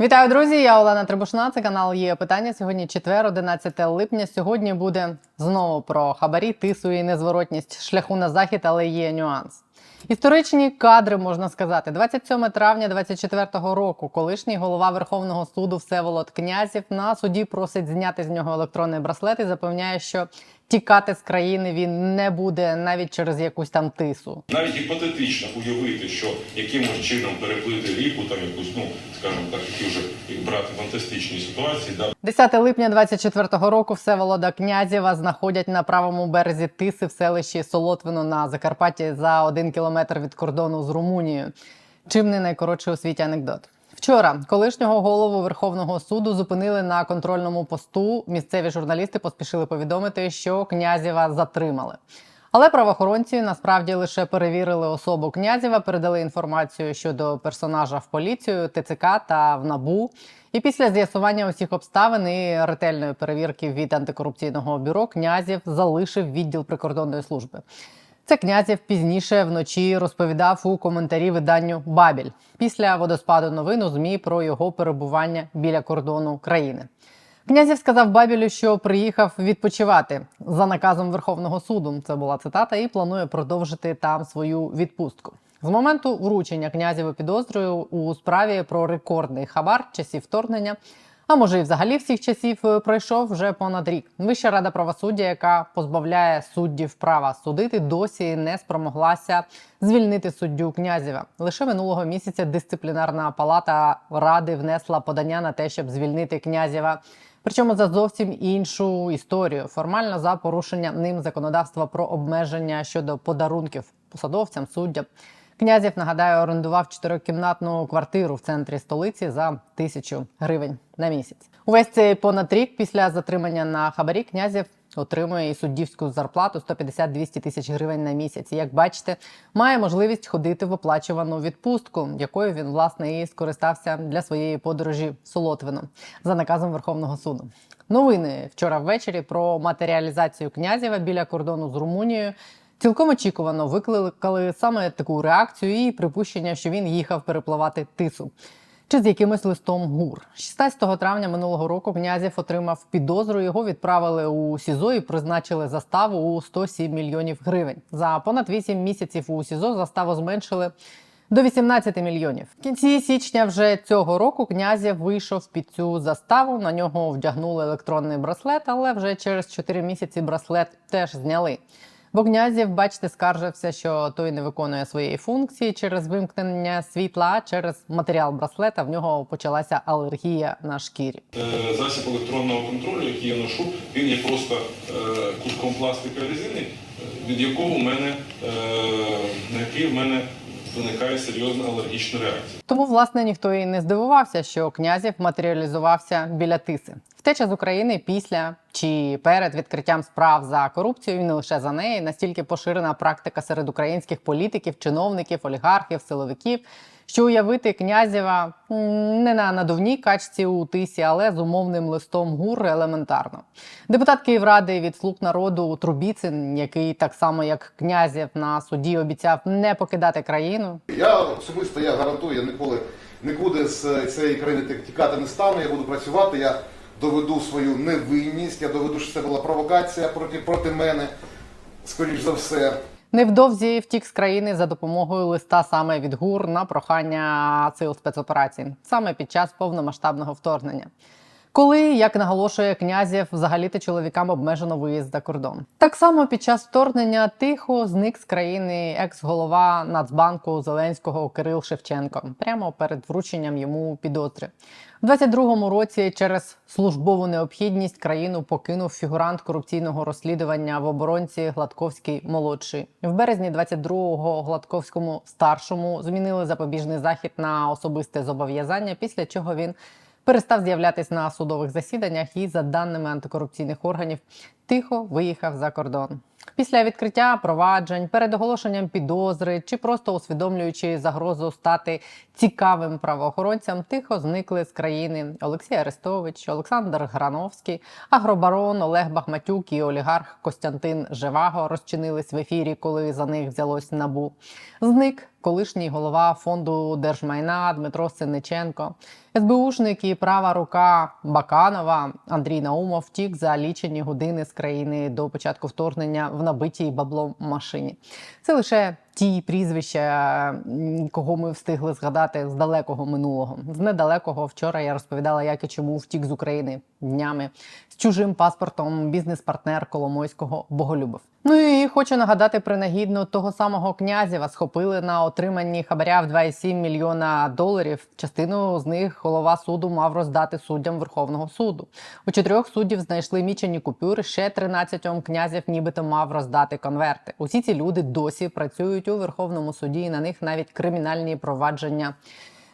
Вітаю, друзі! Я Олена Трибушна. Це канал є питання. Сьогодні четвер, 11 липня. Сьогодні буде знову про хабарі, тису і незворотність шляху на захід, але є нюанс. Історичні кадри можна сказати. 27 травня 24-го року. Колишній голова Верховного суду Всеволод Князів на суді просить зняти з нього електронний браслет і запевняє, що тікати з країни він не буде навіть через якусь там тису. Навіть гіпотетично уявити, що якимось чином переплити ріку, там якусь, ну скажімо так, які вже як брати фантастичні ситуації, да 10 липня 24-го року Всеволода Князєва знаходять на правому березі Тиси в селищі Солотвино на Закарпатті за один кілометр від кордону з Румунією. Чим не найкоротший у світі анекдот. Вчора колишнього голову Верховного суду зупинили на контрольному посту. Місцеві журналісти поспішили повідомити, що князєва затримали. Але правоохоронці насправді лише перевірили особу князєва, передали інформацію щодо персонажа в поліцію, ТЦК та в НАБУ. І після з'ясування усіх обставин і ретельної перевірки від антикорупційного бюро князів залишив відділ прикордонної служби. Це князів пізніше вночі розповідав у коментарі виданню Бабіль після водоспаду новин у змі про його перебування біля кордону країни. Князів сказав Бабілю, що приїхав відпочивати за наказом Верховного суду. Це була цитата, і планує продовжити там свою відпустку. З моменту вручення князєву підозрою у справі про рекордний хабар часів вторгнення. А може, і взагалі всіх часів е, пройшов вже понад рік. Вища рада правосуддя, яка позбавляє суддів права судити, досі не спромоглася звільнити суддю князєва. Лише минулого місяця дисциплінарна палата ради внесла подання на те, щоб звільнити князєва. Причому за зовсім іншу історію, формально за порушення ним законодавства про обмеження щодо подарунків посадовцям, суддям. Князів нагадаю, орендував чотирикімнатну квартиру в центрі столиці за тисячу гривень на місяць. Увесь цей понад рік після затримання на хабарі князів отримує і суддівську зарплату 150-200 тисяч гривень на місяць. І, як бачите, має можливість ходити в оплачувану відпустку, якою він власне і скористався для своєї подорожі Солотвино за наказом Верховного суду. Новини вчора ввечері про матеріалізацію князєва біля кордону з Румунією. Цілком очікувано викликали саме таку реакцію і припущення, що він їхав перепливати тису. Чи з якимось листом гур 16 травня минулого року князів отримав підозру. Його відправили у СІЗО і призначили заставу у 107 мільйонів гривень. За понад 8 місяців у СІЗО заставу зменшили до 18 мільйонів. В кінці січня вже цього року князів вийшов під цю заставу. На нього вдягнули електронний браслет, але вже через 4 місяці браслет теж зняли. Бо князів, бачите, скаржився, що той не виконує своєї функції через вимкнення світла, через матеріал браслета в нього почалася алергія на шкірі. Е, засіб електронного контролю, який я ношу, він є просто е, куском пластика резини, е, від якого в мене на який в мене виникає серйозна алергічна реакція. Тому, власне, ніхто і не здивувався, що князів матеріалізувався біля тиси. Втеча з України після чи перед відкриттям справ за корупцію і не лише за неї настільки поширена практика серед українських політиків, чиновників, олігархів, силовиків, що уявити князєва не на надувній качці у тисі, але з умовним листом гур елементарно. Депутат Київради від слуг народу Трубіцин, який так само як князів на суді обіцяв не покидати країну, Я особисто я гарантую, я ніколи нікуди з цієї країни тік- тікати не стану. Я буду працювати. Я доведу свою невинність. Я доведу, що це була провокація проти проти мене, скоріш за все. Невдовзі втік з країни за допомогою листа саме від ГУР на прохання сил спецоперацій, саме під час повномасштабного вторгнення. Коли, як наголошує князів, взагалі-то чоловікам обмежено виїзд за кордон. Так само під час вторгнення тихо зник з країни екс-голова Нацбанку Зеленського Кирил Шевченко прямо перед врученням йому підозри. У 22-му році через службову необхідність країну покинув фігурант корупційного розслідування в оборонці Гладковський молодший. В березні 22-го Гладковському старшому змінили запобіжний захід на особисте зобов'язання, після чого він перестав з'являтись на судових засіданнях і, за даними антикорупційних органів, тихо виїхав за кордон. Після відкриття проваджень, перед оголошенням підозри чи просто усвідомлюючи загрозу стати цікавим правоохоронцям, тихо зникли з країни Олексій Арестович, Олександр Грановський, агробарон Олег Бахматюк і олігарх Костянтин Живаго розчинились в ефірі, коли за них взялось набу. Зник колишній голова фонду держмайна Дмитро Синиченко. СБУшник і права рука Баканова Андрій Наумов втік за лічені години з країни до початку вторгнення в набитій баблом машині. Це лише ті прізвища, кого ми встигли згадати з далекого минулого. З недалекого вчора я розповідала, як і чому втік з України днями з чужим паспортом бізнес-партнер Коломойського Боголюбов. Ну і хочу нагадати принагідно того самого князєва схопили на отриманні хабаря в 2,7 мільйона доларів. Частину з них голова суду мав роздати суддям Верховного суду. У чотирьох суддів знайшли мічені купюри. Ще 13 князів нібито мав роздати конверти. Усі ці люди досі працюють у Верховному суді. і На них навіть кримінальні провадження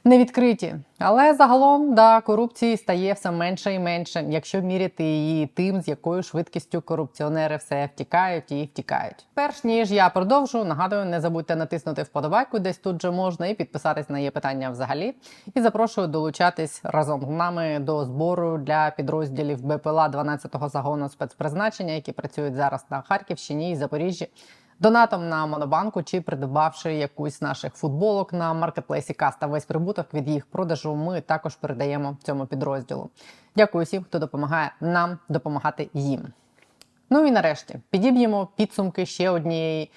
не відкриті. Але загалом да, корупції стає все менше і менше, якщо міряти її тим, з якою швидкістю корупціонери все втікають і втікають. Перш ніж я продовжу, нагадую, не забудьте натиснути вподобайку, десь тут же можна, і підписатись на є питання взагалі. І запрошую долучатись разом з нами до збору для підрозділів БПЛА 12-го загону спецпризначення, які працюють зараз на Харківщині і Запоріжжі. Донатом на монобанку чи придбавши якусь з наших футболок на маркетплейсі Каста. Весь прибуток від їх продажу ми також передаємо цьому підрозділу. Дякую всім, хто допомагає нам допомагати їм. Ну і нарешті підіб'ємо підсумки ще однієї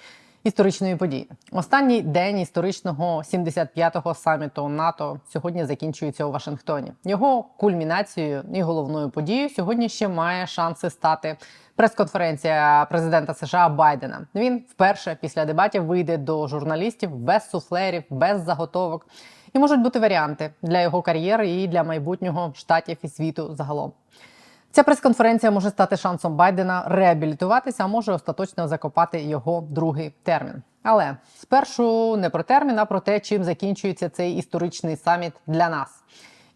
історичної події. Останній день історичного 75-го саміту НАТО сьогодні закінчується у Вашингтоні. Його кульмінацією і головною подією сьогодні ще має шанси стати прес-конференція президента США Байдена. Він вперше після дебатів вийде до журналістів без суфлерів, без заготовок. І можуть бути варіанти для його кар'єри і для майбутнього штатів і світу загалом. Ця прес-конференція може стати шансом Байдена реабілітуватися, а може остаточно закопати його другий термін. Але спершу не про термін, а про те, чим закінчується цей історичний саміт для нас.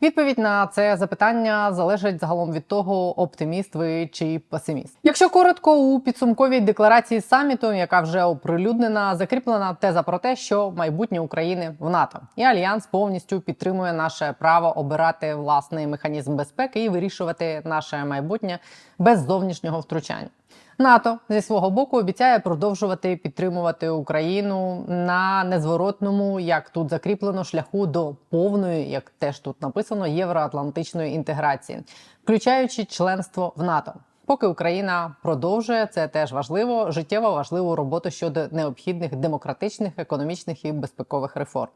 Відповідь на це запитання залежить загалом від того, оптиміст ви чи песиміст. Якщо коротко, у підсумковій декларації саміту, яка вже оприлюднена, закріплена теза про те, що майбутнє України в НАТО і альянс повністю підтримує наше право обирати власний механізм безпеки і вирішувати наше майбутнє без зовнішнього втручання. НАТО зі свого боку обіцяє продовжувати підтримувати Україну на незворотному, як тут закріплено, шляху до повної, як теж тут написано, євроатлантичної інтеграції, включаючи членство в НАТО. Поки Україна продовжує це теж важливо, життєво важливу роботу щодо необхідних демократичних, економічних і безпекових реформ.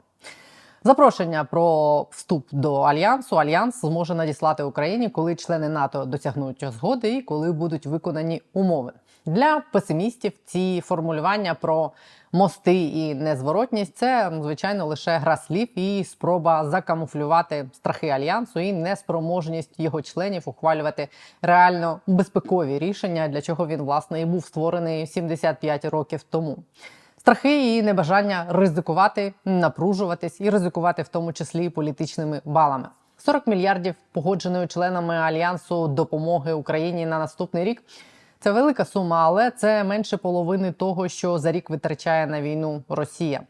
Запрошення про вступ до альянсу альянс зможе надіслати Україні, коли члени НАТО досягнуть згоди і коли будуть виконані умови. Для песимістів ці формулювання про мости і незворотність це звичайно лише гра слів і спроба закамуфлювати страхи альянсу і неспроможність його членів ухвалювати реально безпекові рішення, для чого він власне і був створений 75 років тому. Страхи і небажання ризикувати, напружуватись і ризикувати в тому числі політичними балами. 40 мільярдів погодженої членами альянсу допомоги Україні на наступний рік. Це велика сума, але це менше половини того, що за рік витрачає на війну Росія.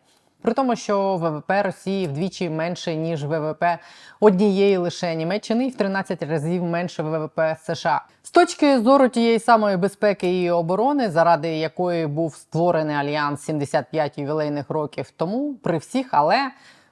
При тому, що ВВП Росії вдвічі менше ніж ВВП однієї лише Німеччини, і в 13 разів менше ВВП США. З точки зору тієї самої безпеки і оборони, заради якої був створений альянс 75 ювілейних років тому, при всіх, але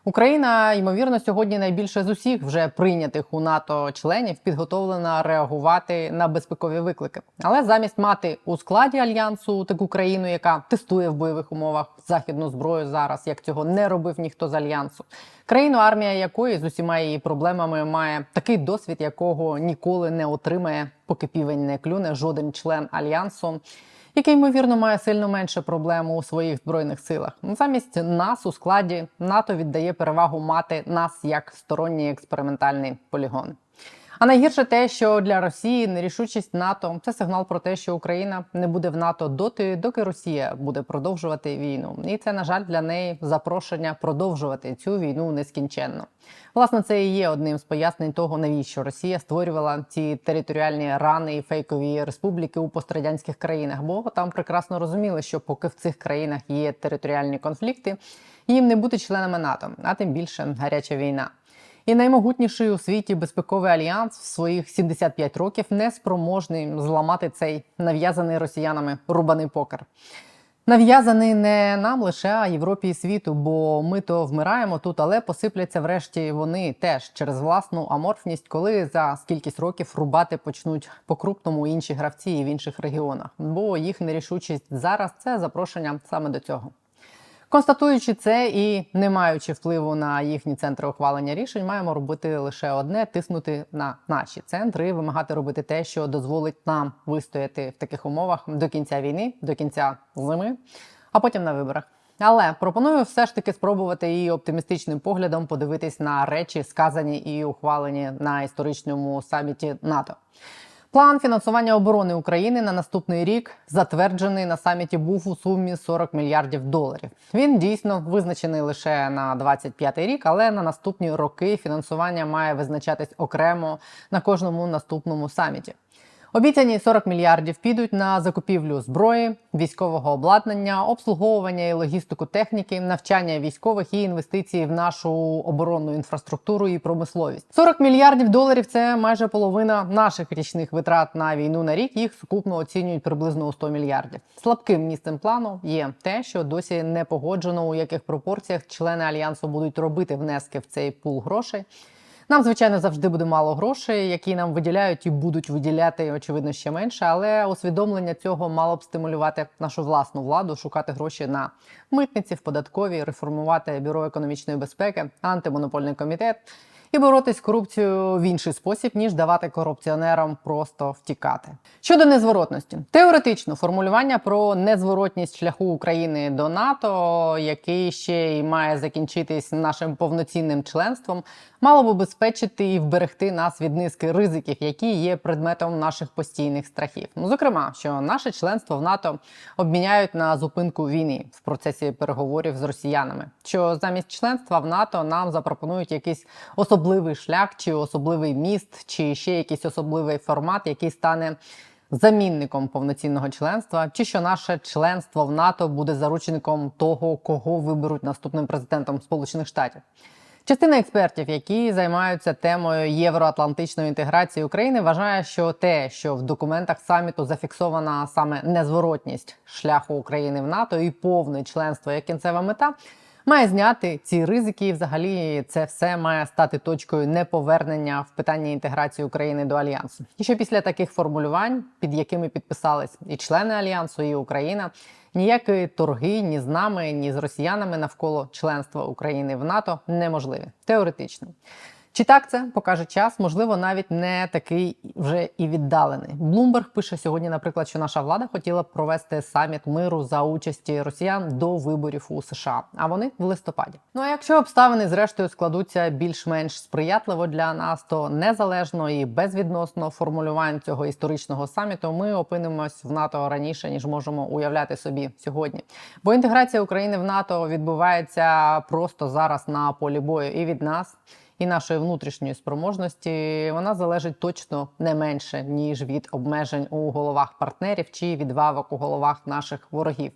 Україна, ймовірно, сьогодні найбільше з усіх вже прийнятих у НАТО членів підготовлена реагувати на безпекові виклики. Але замість мати у складі альянсу таку країну, яка тестує в бойових умовах західну зброю зараз, як цього не робив ніхто з альянсу, країну, армія якої з усіма її проблемами має такий досвід, якого ніколи не отримає, поки півень не клюне жоден член альянсу який ймовірно має сильно менше проблем у своїх збройних силах. Замість нас у складі НАТО віддає перевагу мати нас як сторонній експериментальний полігон. А найгірше те, що для Росії нерішучість НАТО це сигнал про те, що Україна не буде в НАТО доти, доки Росія буде продовжувати війну. І це, на жаль, для неї запрошення продовжувати цю війну нескінченно. Власне, це і є одним з пояснень того, навіщо Росія створювала ці територіальні рани і фейкові республіки у пострадянських країнах, бо там прекрасно розуміли, що поки в цих країнах є територіальні конфлікти, їм не бути членами НАТО, а тим більше гаряча війна. І наймогутніший у світі безпековий альянс в своїх 75 років не спроможний зламати цей нав'язаний росіянами рубаний покер. Нав'язаний не нам лише, а Європі і світу, бо ми то вмираємо тут, але посипляться врешті вони теж через власну аморфність, коли за скількись років рубати почнуть по-крупному інші гравці і в інших регіонах. Бо їх нерішучість зараз це запрошення саме до цього. Констатуючи це і не маючи впливу на їхні центри ухвалення рішень, маємо робити лише одне: тиснути на наші центри вимагати робити те, що дозволить нам вистояти в таких умовах до кінця війни, до кінця зими, а потім на виборах. Але пропоную все ж таки спробувати і оптимістичним поглядом подивитись на речі, сказані і ухвалені на історичному саміті НАТО. План фінансування оборони України на наступний рік затверджений на саміті був у сумі 40 мільярдів доларів. Він дійсно визначений лише на 25 рік, але на наступні роки фінансування має визначатись окремо на кожному наступному саміті. Обіцяні 40 мільярдів підуть на закупівлю зброї, військового обладнання, обслуговування і логістику техніки, навчання військових і інвестиції в нашу оборонну інфраструктуру і промисловість. 40 мільярдів доларів це майже половина наших річних витрат на війну на рік. Їх сукупно оцінюють приблизно у 100 мільярдів. Слабким місцем плану є те, що досі не погоджено, у яких пропорціях члени альянсу будуть робити внески в цей пул грошей. Нам, звичайно, завжди буде мало грошей, які нам виділяють і будуть виділяти, очевидно, ще менше. Але усвідомлення цього мало б стимулювати нашу власну владу, шукати гроші на митниці, в податковій, реформувати бюро економічної безпеки, антимонопольний комітет і боротись з корупцією в інший спосіб, ніж давати корупціонерам просто втікати. Щодо незворотності, теоретично формулювання про незворотність шляху України до НАТО, який ще й має закінчитись нашим повноцінним членством, мало б убезпечити і вберегти нас від низки ризиків, які є предметом наших постійних страхів. Ну, зокрема, що наше членство в НАТО обміняють на зупинку війни в процесі переговорів з росіянами. Що замість членства в НАТО нам запропонують якийсь особливий шлях, чи особливий міст, чи ще якийсь особливий формат, який стане замінником повноцінного членства, чи що наше членство в НАТО буде заручником того, кого виберуть наступним президентом Сполучених Штатів. Частина експертів, які займаються темою євроатлантичної інтеграції України, вважає, що те, що в документах саміту зафіксована саме незворотність шляху України в НАТО і повне членство як кінцева мета, має зняти ці ризики. І взагалі це все має стати точкою неповернення в питанні інтеграції України до альянсу. І що після таких формулювань, під якими підписались і члени альянсу, і Україна, ніякі торги ні з нами, ні з росіянами навколо членства України в НАТО неможливі теоретично. Чи так це покаже час? Можливо, навіть не такий вже і віддалений. Блумберг пише сьогодні, наприклад, що наша влада хотіла провести саміт миру за участі росіян до виборів у США, а вони в листопаді. Ну а якщо обставини зрештою складуться більш-менш сприятливо для нас, то незалежно і безвідносно формулювань цього історичного саміту, ми опинимось в НАТО раніше ніж можемо уявляти собі сьогодні. Бо інтеграція України в НАТО відбувається просто зараз на полі бою і від нас і нашої внутрішньої спроможності вона залежить точно не менше ніж від обмежень у головах партнерів чи відвавок у головах наших ворогів.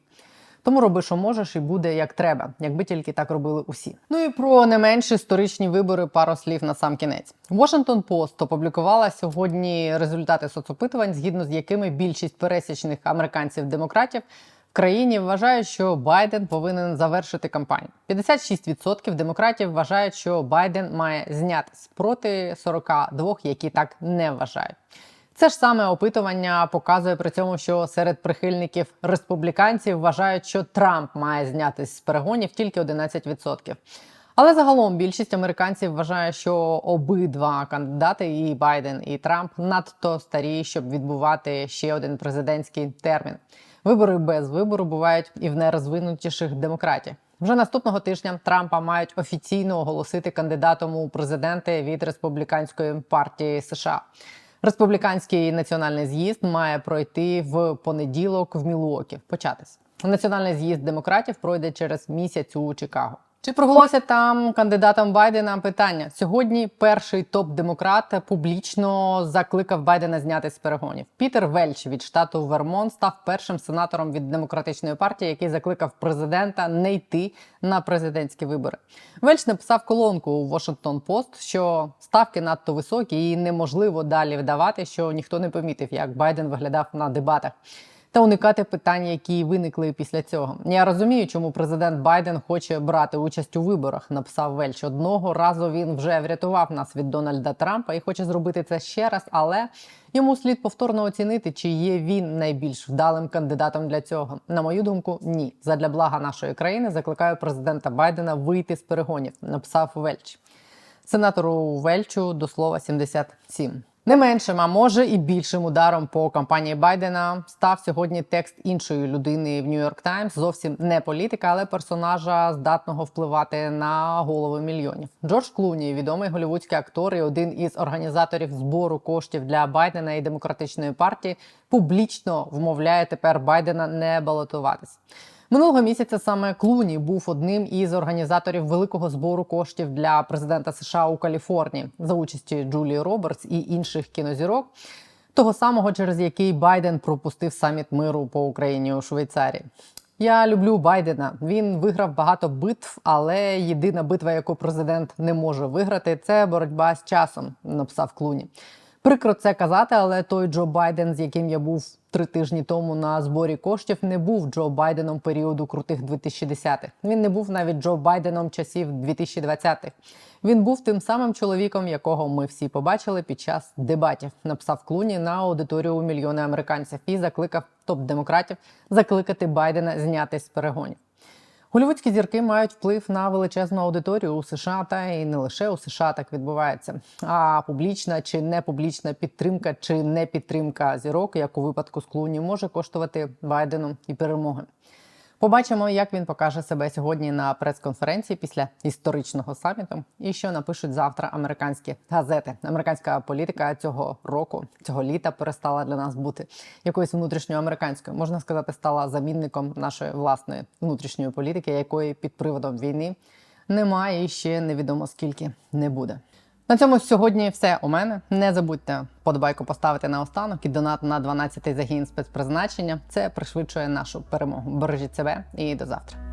Тому роби, що можеш, і буде як треба, якби тільки так робили усі. Ну і про не менш історичні вибори пару слів на сам кінець. Washington Post опублікувала сьогодні результати соцопитувань, згідно з якими більшість пересічних американців-демократів країні вважають, що Байден повинен завершити кампанію. 56% демократів вважають, що Байден має знятись проти 42, які так не вважають. Це ж саме опитування показує при цьому, що серед прихильників республіканців вважають, що Трамп має знятись з перегонів тільки 11%. Але загалом більшість американців вважає, що обидва кандидати, і Байден, і Трамп, надто старі, щоб відбувати ще один президентський термін. Вибори без вибору бувають і в найрозвинутіших демократів. Вже наступного тижня Трампа мають офіційно оголосити кандидатом у президенти від республіканської партії США. Республіканський національний з'їзд має пройти в понеділок в Мілуокі. Початись. Національний з'їзд демократів пройде через місяць у Чикаго. Чи проголосять там кандидатом Байдена? Питання сьогодні. Перший топ-демократ публічно закликав Байдена зняти з перегонів. Пітер Вельч від штату Вермонт став першим сенатором від демократичної партії, який закликав президента не йти на президентські вибори. Вельч написав колонку у Washington Post, що ставки надто високі і неможливо далі вдавати, що ніхто не помітив, як Байден виглядав на дебатах та уникати питань, які виникли після цього. Я розумію, чому президент Байден хоче брати участь у виборах. Написав Вельч. Одного разу він вже врятував нас від Дональда Трампа і хоче зробити це ще раз, але йому слід повторно оцінити, чи є він найбільш вдалим кандидатом для цього. На мою думку, ні. Задля блага нашої країни закликаю президента Байдена вийти з перегонів. Написав Вельч. Сенатору Вельчу до слова 77. Не меншим, а може і більшим ударом по кампанії Байдена став сьогодні текст іншої людини в Нью-Йорк Таймс. Зовсім не політика, але персонажа здатного впливати на голови мільйонів. Джордж Клуні, відомий голівудський актор і один із організаторів збору коштів для Байдена і демократичної партії, публічно вмовляє тепер Байдена не балотуватись. Минулого місяця саме Клуні був одним із організаторів великого збору коштів для президента США у Каліфорнії за участі Джулії Робертс і інших кінозірок. Того самого, через який Байден пропустив саміт миру по Україні у Швейцарії. Я люблю Байдена. Він виграв багато битв, але єдина битва, яку президент не може виграти, це боротьба з часом. Написав Клуні. Прикро це казати, але той Джо Байден, з яким я був три тижні тому на зборі коштів, не був Джо Байденом періоду крутих 2010-х. Він не був навіть Джо Байденом часів 2020-х. Він був тим самим чоловіком, якого ми всі побачили під час дебатів. Написав Клуні на аудиторію мільйони американців і закликав топ-демократів закликати Байдена знятись з перегонів. Голівудські зірки мають вплив на величезну аудиторію у США, та і не лише у США так відбувається. А публічна чи не публічна підтримка чи не підтримка зірок, як у випадку з Клуні, може коштувати Байдену і перемоги. Побачимо, як він покаже себе сьогодні на прес-конференції після історичного саміту, і що напишуть завтра американські газети. Американська політика цього року, цього літа перестала для нас бути якоюсь внутрішньою американською. Можна сказати, стала замінником нашої власної внутрішньої політики, якої під приводом війни немає і ще невідомо скільки не буде. На цьому сьогодні все у мене. Не забудьте подобайку поставити на останок і донат на 12-й загін спецпризначення. Це пришвидшує нашу перемогу. Бережіть себе і до завтра.